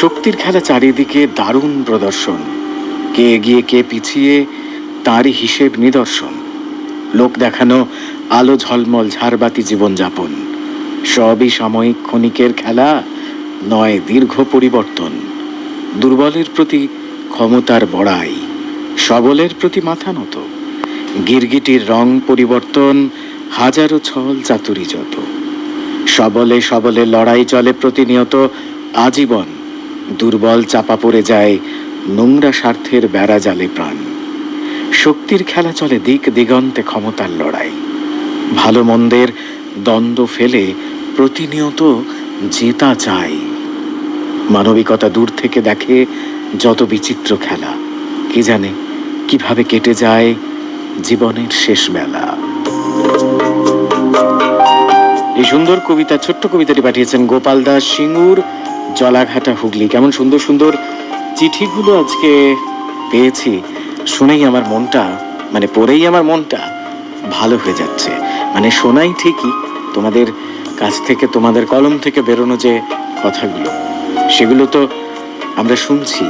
শক্তির খেলা চারিদিকে দারুণ প্রদর্শন। কে এগিয়ে, কে পিছিয়ে, তারই হিসেব নিদর্শন। লোক দেখানো, আলো ঝলমল ঝাড়বাতি জীবনযাপন। সবই সাময়িক ক্ষণিকের খেলা, নয় দীর্ঘ পরিবর্তন। দুর্বলের প্রতি ক্ষমতার বড়াই, সবলের প্রতি মাথা নত। গিরগিটির রং পরিবর্তন, হাজারো ছল চাতুরি যত। সবলে সবলে লড়াই চলে প্রতিনিয়ত আজীবন। দুর্বল চাপা পড়ে যায়, নোংরা স্বার্থের বেড়া জালে প্রাণ। শক্তির খেলা চলে দিক দিগন্তে ক্ষমতার লড়াই। ভালো মন্দের দ্বন্দ্ব ফেলে প্রতিনিয়ত জেতা চাই মানবিকতা দূর থেকে দেখে যত বিচিত্র খেলা, কে জানে কীভাবে কেটে যায় জীবনের শেষ বেলা এই সুন্দর কবিতা, ছোট্ট কবিতাটি পাঠিয়েছেন গোপাল দাস সিঙ্গুর। জলাঘাটা হুগলি। কেমন সুন্দর সুন্দর চিঠিগুলো আজকে পেয়েছি। শুনেই আমার মনটা মানে পড়েই আমার মনটা ভালো হয়ে যাচ্ছে। মানে শোনাই ঠিকই তোমাদের কাছ থেকে, তোমাদের কলম থেকে বেরোনো যে কথাগুলো, সেগুলো তো আমরা শুনছি।